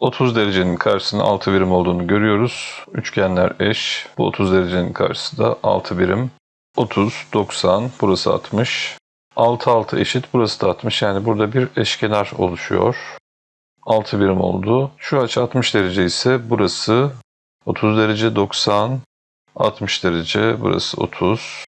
...30 derecenin karşısında 6 birim olduğunu görüyoruz. Üçgenler eş. Bu 30 derecenin karşısı da 6 birim. 30, 90, burası 60. 6, 6 eşit, burası da 60. Yani burada bir eşkenar oluşuyor. 6 birim oldu. Şu açı 60 derece ise burası 30 derece 90, 60 derece, burası 30.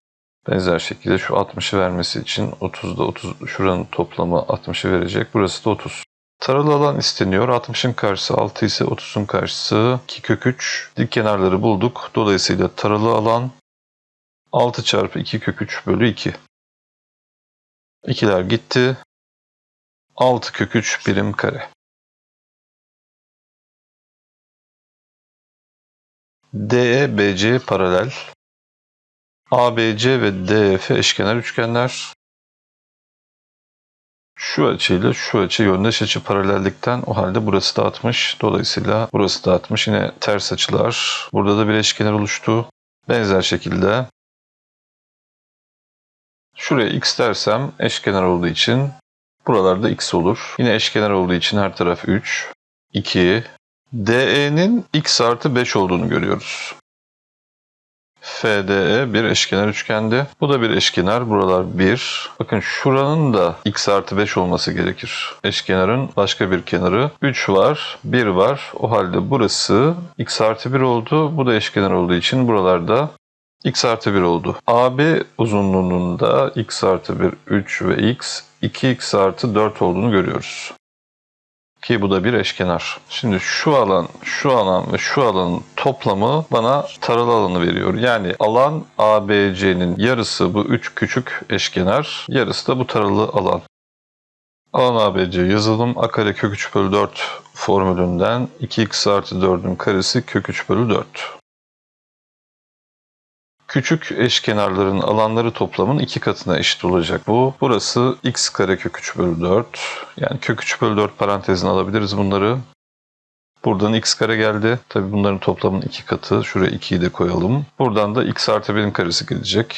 Benzer şekilde şu 60'ı vermesi için 30'da 30 şuranın toplamı 60'ı verecek. Burası da 30. Taralı alan isteniyor. 60'ın karşısı 6 ise 30'un karşısı 2 kök 3. Dik kenarları bulduk. Dolayısıyla taralı alan 6 çarpı 2 kök 3 bölü 2. İkiler gitti. 6 kök 3 birim kare. DE BC paralel. ABC ve DF eşkenar üçgenler. Şu açıyla şu açı yöndeş açı paralellikten o halde burası da 60. Dolayısıyla burası da 60. Yine ters açılar. Burada da bir eşkenar oluştu. Benzer şekilde şuraya x dersem eşkenar olduğu için buralarda x olur. Yine eşkenar olduğu için her taraf 3, 2, DE'nin x artı 5 olduğunu görüyoruz. FDE bir eşkenar üçgendi. Bu da bir eşkenar. Buralar 1. Bakın şuranın da x artı 5 olması gerekir. Eşkenarın başka bir kenarı. 3 var, 1 var. O halde burası x artı 1 oldu. Bu da eşkenar olduğu için buralarda x artı 1 oldu. AB uzunluğunun da x artı 1, 3 ve x 2x artı 4 olduğunu görüyoruz. Ki bu da bir eşkenar. Şimdi şu alan, şu alan ve şu alanın toplamı bana taralı alanı veriyor. Yani alan ABC'nin yarısı bu üç küçük eşkenar, yarısı da bu taralı alan. Alan ABC yazalım. A kare kök 3 bölü 4 formülünden 2x artı 4'ün karesi kök 3 bölü 4. Küçük eşkenarların alanları toplamın iki katına eşit olacak bu. Burası x kare kök 3 bölü 4. Yani kök 3 bölü 4 parantezine alabiliriz bunları. Buradan x kare geldi. Tabi bunların toplamın iki katı. Şuraya 2'yi de koyalım. Buradan da x artı 1'in karesi gelecek.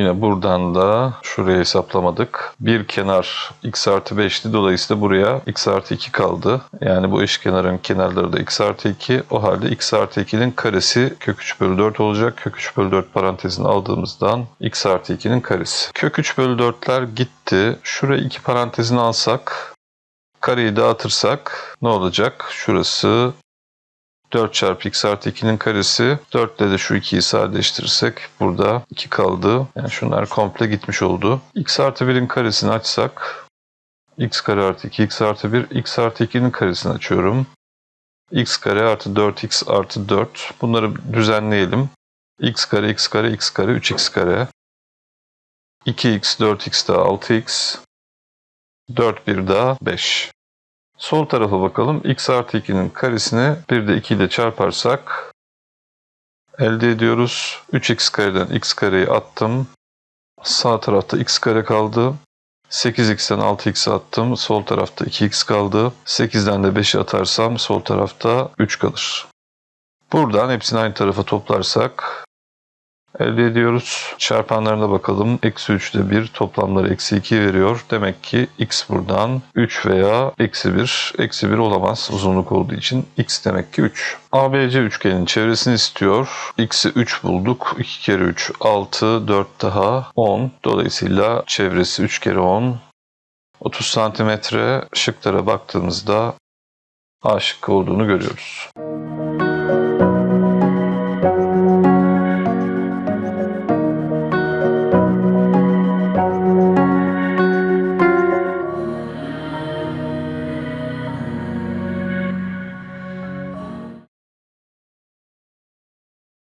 Yine buradan da şuraya hesaplamadık. Bir kenar x artı 5'ti. Dolayısıyla buraya x artı 2 kaldı. Yani bu eşkenarın kenarları da x artı 2. O halde x artı 2'nin karesi kök 3 bölü 4 olacak. Kök 3 bölü 4 parantezini aldığımızdan x artı 2'nin karesi. Kök 3 bölü 4'ler gitti. Şuraya 2 parantezini alsak kareyi dağıtırsak ne olacak? Şurası 4 çarpı x artı 2'nin karesi. 4 ile de şu 2'yi sadeleştirirsek burada 2 kaldı. Yani şunlar komple gitmiş oldu. x artı 1'in karesini açsak x kare artı 2 x artı 1 x artı 2'nin karesini açıyorum. x kare artı 4x artı 4 bunları düzenleyelim. x kare x kare x kare 3x kare 2x 4x daha 6x 4 bir daha 5. Sol tarafa bakalım. x artı 2'nin karesini bir de 2 ile çarparsak elde ediyoruz. 3x kareden x kareyi attım. Sağ tarafta x kare kaldı. 8x'ten 6x attım. Sol tarafta 2x kaldı. 8'den de 5'i atarsam sol tarafta 3 kalır. Buradan hepsini aynı tarafa toplarsak elde ediyoruz. Çarpanlarına bakalım. Eksi 3'te 1 toplamları eksi 2 veriyor. Demek ki x buradan 3 veya eksi 1. Eksi 1 olamaz uzunluk olduğu için. x demek ki 3. ABC üçgenin çevresini istiyor. x'i 3 bulduk. 2 kere 3 6, 4 daha 10. Dolayısıyla çevresi 3 kere 10. 30 santimetre şıklara baktığımızda A şıkkı olduğunu görüyoruz.